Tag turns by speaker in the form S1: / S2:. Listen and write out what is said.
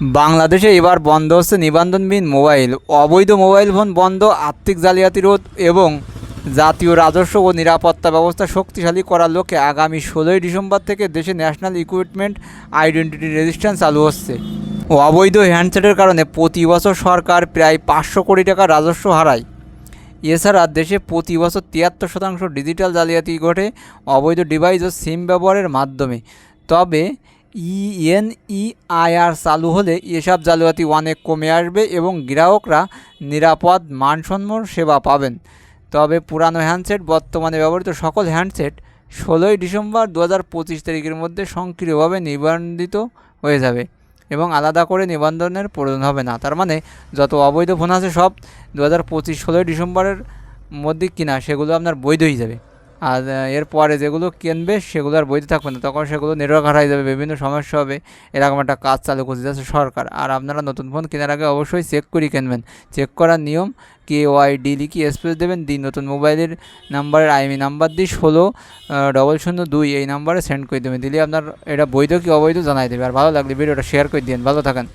S1: বাংলাদেশে এবার বন্ধ হচ্ছে নিবন্ধনবিহীন মোবাইল। অবৈধ মোবাইল ফোন বন্ধ, আর্থিক জালিয়াতি রোধ এবং জাতীয় রাজস্ব ও নিরাপত্তা ব্যবস্থা শক্তিশালী করার লক্ষ্যে আগামী ষোলোই ডিসেম্বর থেকে দেশে ন্যাশনাল ইকুইপমেন্ট আইডেন্টিটি রেজিস্ট্রেশন চালু হচ্ছে। অবৈধ হ্যান্ডসেটের কারণে প্রতি বছর সরকার প্রায় পাঁচশো কোটি টাকা রাজস্ব হারায়। এছাড়া দেশে প্রতি বছর তিয়াত্তর শতাংশ ডিজিটাল জালিয়াতি ঘটে অবৈধ ডিভাইস ও সিম ব্যবহারের মাধ্যমে। তবে ইএনইআইআর চালু হলে এসব জালিয়াতি অনেক কমে আসবে এবং গ্রাহকরা নিরাপদ মানসম্মত সেবা পাবেন। তবে পুরানো হ্যান্ডসেট, বর্তমানে ব্যবহৃত সকল হ্যান্ডসেট ষোলোই ডিসেম্বর দু হাজার পঁচিশ তারিখের মধ্যে সক্রিয়ভাবে নিবন্ধিত হয়ে যাবে এবং আলাদা করে নিবন্ধনের প্রয়োজন হবে না। তার মানে যত অবৈধ ফোন আছে সব দু হাজার পঁচিশ ষোলোই ডিসেম্বরের মধ্যে কিনা সেগুলো আপনার বৈধ হয়ে যাবে। আর এরপরে যেগুলো কিনবে সেগুলো আর বৈধ থাকবে না। তখন সেগুলো নেটওয়ার্ক হারাই যাবে, বিভিন্ন সমস্যা হবে। এরকম একটা কাজ চালু করতে যাচ্ছে সরকার। আর আপনারা নতুন ফোন কেনার আগে অবশ্যই চেক করে কিনবেন। চেক করার নিয়ম কে ওয়াই ডি লিখি স্পেস দেবেন দিন নতুন মোবাইলের নাম্বারের আইমি নাম্বার দিয়ে ষোলো ডবল শূন্য দুই এই নাম্বারে সেন্ড করে দেবেন। দিলে আপনার এটা বৈধ কি অবৈধ জানাই দেবে। আর ভালো লাগলে ভিডিওটা শেয়ার করে দিন ভালো থাকেন।